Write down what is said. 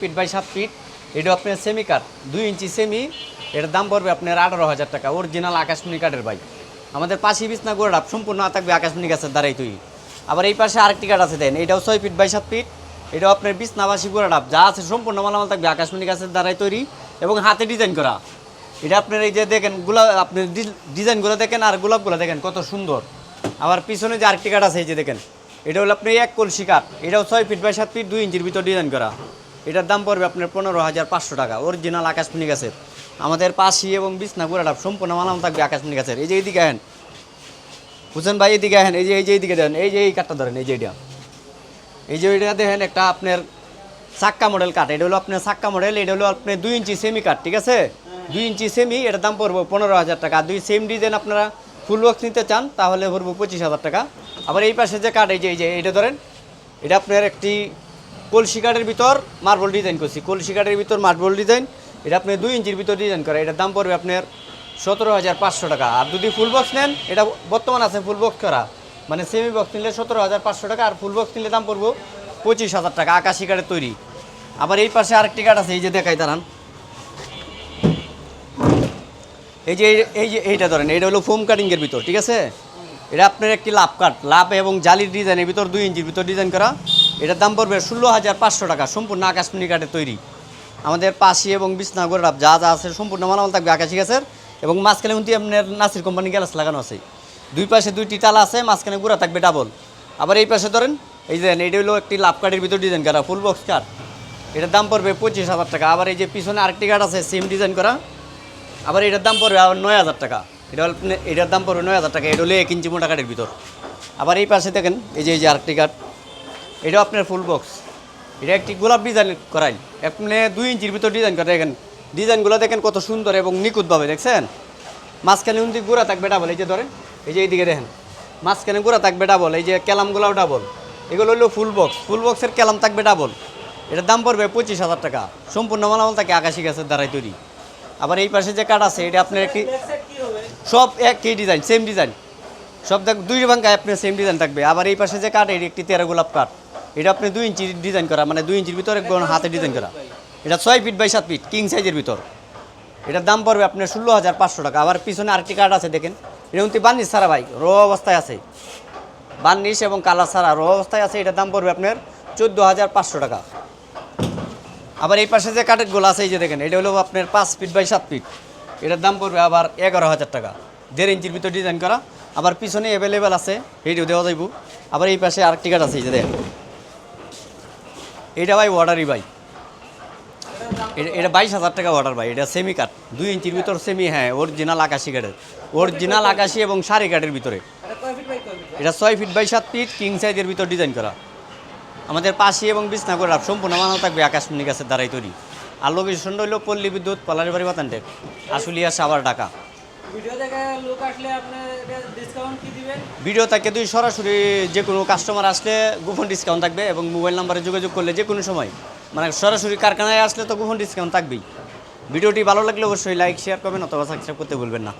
Fit by সাত fit এটা আপনার সেমি কাঠ দুই ইঞ্চি সেমি এটার দাম পড়বে আপনার আঠারো হাজার টাকা অরিজিনাল আকাশমণি কাঠের বাইক আমাদের পাশে বিছনা গোড়া সম্পূর্ণ থাকবে আকাশমণি গাছের দ্বারাই তৈরি। আবার এই পাশে আরেকটি কাঠ আছে দেন, এটাও ছয় ফিট বাই সাত ফিট, এটাও আপনার বিছনাবাসী গোড়াডাপ যা আছে সম্পূর্ণ মালামাল থাকবে আকাশমণি গাছের দ্বারাই তৈরি এবং হাতে ডিজাইন করা। এটা আপনার এই যে দেখেন, গোলাপ, আপনি ডিজাইনগুলো দেখেন আর গোলাপগুলো দেখেন কত সুন্দর। আবার পিছনে যে আরেকটি কাঠ আছে, এই যে দেখেন, এটা হলো আপনি এক কলসি কাঠ, এটাও ছয় ফিট বাই সাত ফিট, দুই ইঞ্চির ভিতর ডিজাইন করা। এটার দাম পড়বে আপনার পনেরো হাজার পাঁচশো টাকা। অরিজিনাল আকাশমণি গাছের। আমাদের পাশি এবং বিছনা গোড়াটা সম্পূর্ণ মালাম থাকবে আকাশমণি গাছের। এই যে এইদিকে আহেন। বুঝছেন ভাই এদিকে আহেন। এই যে এই যে এইদিকে দেন এই যে এই কাঠটা ধরেন, এই যে এটা এই যে এটা দেখেন একটা আপনার সাক্কা মডেল কাঠ। এটা হলো আপনার সাক্কা মডেল এটা হলো আপনার দুই ইঞ্চি সেমি কাঠ, ঠিক আছে? দুই ইঞ্চি সেমি এটার দাম পড়ব পনেরো হাজার টাকা। দুই সেম ডিজাইন আপনারা ফুল বক্স নিতে চান, তাহলে পড়ব পঁচিশ হাজার টাকা। আবার এই পাশে যে কাঠ, এই যে এই যে এটা ধরেন। এটা আপনার একটি কলসি কাঠের ভিতর মার্বল ডিজাইন করছি। কলসি কাঠের ভিতর মার্বল ডিজাইন এটা আপনি দুই ইঞ্চির ভিতর ডিজাইন করা এটার দাম পড়বে আপনার সতেরো হাজার পাঁচশো টাকা। আর যদি ফুল বক্স নেন, এটা বর্তমান আছে ফুল বক্স করা। মানে সেমি বক্স নিলে সতেরো হাজার পাঁচশো টাকা, আর ফুল বক্স নিলে দাম পড়ব পঁচিশ হাজার টাকা, আকাশি কাঠের তৈরি। আবার এই পাশে আরেকটি কাঠ আছে, এই যে দেখাই, দাঁড়ান। এই যে এই যে, এইটা ধরেন এটা হলো ফোম কাটিংয়ের ভিতর, ঠিক আছে? এটা আপনার একটি লাভ কাঠ, লাভ এবং জালির ডিজাইনের ভিতর দুই ইঞ্চির ভিতর ডিজাইন করা। এটার দাম পড়বে ষোলো হাজার পাঁচশো টাকা, সম্পূর্ণ আকাশমণি কাঠের তৈরি। আমাদের পাশি এবং বিছনা গোড়াপ যা যা আছে সম্পূর্ণ মালামাল থাকবে আকাশি গাছের। এবং মাঝখানে কিন্তু আপনার নাসির কোম্পানি গ্যালাস লাগানো আছে। দুই পাশে দুইটি তালা আছে, মাঝখানে গুঁড়া থাকবে ডাবল আবার এই পাশে ধরেন, এই যে এইটা হলো একটি লাভ কাঠের ভিতর ডিজাইন করা ফুল বক্স কাঠ। এটার দাম পড়বে পঁচিশ হাজার টাকা। আবার এই যে পিছনে আরেকটি কাঠ আছে সেম ডিজাইন করা। আবার এটার দাম পড়বে আবার নয় হাজার টাকা। এটা হল, এটার দাম পড়বে নয় হাজার টাকা। এটা হলো এক ইঞ্চি মোটা কাঠের ভিতর। আবার এই পাশে দেখেন, এই যে এই যে আরেকটি কাঠ। এটাও আপনার ফুল বক্স এটা একটি গোলাপ ডিজাইন করাই। আপনি দুই ইঞ্চির ভিতর ডিজাইন করা দেখেন। ডিজাইনগুলো দেখেন কত সুন্দর এবং নিখুঁতভাবে, দেখছেন? মাঝখানে উন্দি গুঁড়া থাকবে ডাবল এই যে ধরেন, এই যে এইদিকে দেখেন। মাঝখানে গুঁড়া থাকবে ডাবল এই যে ক্যালামগুলোও ডাবল এগুলো হলো ফুল বক্স ফুল বক্সের ক্যালাম থাকবে ডাবল এটার দাম পড়বে পঁচিশ হাজার টাকা। সম্পূর্ণ মালামাল থাকে আকাশি গাছের দ্বারাই তৈরি। আবার এই পাশে যে কাঠ আছে, এটা আপনার একটি সব একই ডিজাইন সেম ডিজাইন সব দেখ দুই ভাঙ্গায় আপনার সেম ডিজাইন থাকবে। আবার এই পাশে যে কাঠ, এটি একটি তেরো গোলাপ কাঠ। এটা আপনি দুই ইঞ্চি ডিজাইন করা মানে দুই ইঞ্চির ভিতরে হাতে ডিজাইন করা। এটা ছয় ফিট বাই সাত ফিট কিং সাইজের ভিতর। এটার দাম পড়বে আপনার ষোলো হাজার পাঁচশো টাকা। আবার পিছনে আরেকটি কার্ড আছে, দেখেন। এটা কিন্তু বার্নিশ ছাড়া, ভাই, র অবস্থায় আছে। বার্নিশ এবং কালার ছাড়া র অবস্থায় আছে, এটার দাম পড়বে আপনার চোদ্দ হাজার পাঁচশো টাকা। আবার এই পাশে যে কাঠের গোলা আছে, এই যে দেখেন, এটা হলো আপনার পাঁচ ফিট বাই সাত ফিট এটার দাম পড়বে আবার এগারো হাজার টাকা। দেড় ইঞ্চির ভিতর ডিজাইন করা। আবার পিছনে অ্যাভেলেবেল আছে এইটাও দেওয়া যাইব। আবার এই পাশে আরেকটি কাঠ আছে, এই যে দেখেন। এটা ভাই ওয়াটারি ভাই। এটা এটা বাইশ হাজার টাকা অর্ডার ভাই, এটা সেমি কাঠ দুই ইঞ্চির ভিতর সেমি হ্যাঁ অরিজিনাল আকাশি কাঠের। অরিজিনাল আকাশি এবং সারি কাঠের ভিতরে। এটা ছয় ফিট বাই সাত ফিট কিং সাইজের ভিতর ডিজাইন করা। আমাদের পাশি এবং বিছনা করে সম্পূর্ণ মানানো থাকবে আকাশমণি গাছের দ্বারাই তৈরি। আর লোকেশনটা হলো পল্লী বিদ্যুৎ পলারি বাড়ি বাতানটেক, আশুলিয়া সাবার ঢাকা। ভিডিও দেখে লোক আসলে আপনার ভিডিও থাকে তুই সরাসরি যে কোনো কাস্টমার আসলে গোপন ডিসকাউন্ট থাকবে এবং মোবাইল নাম্বারে যোগাযোগ করলে যে কোনো সময়। মানে সরাসরি কারখানায় আসলে তো গোপন ডিসকাউন্ট থাকবেই। ভিডিওটি ভালো লাগলে অবশ্যই লাইক শেয়ার করবেন অথবা সাবস্ক্রাইব করতে বলবেন না।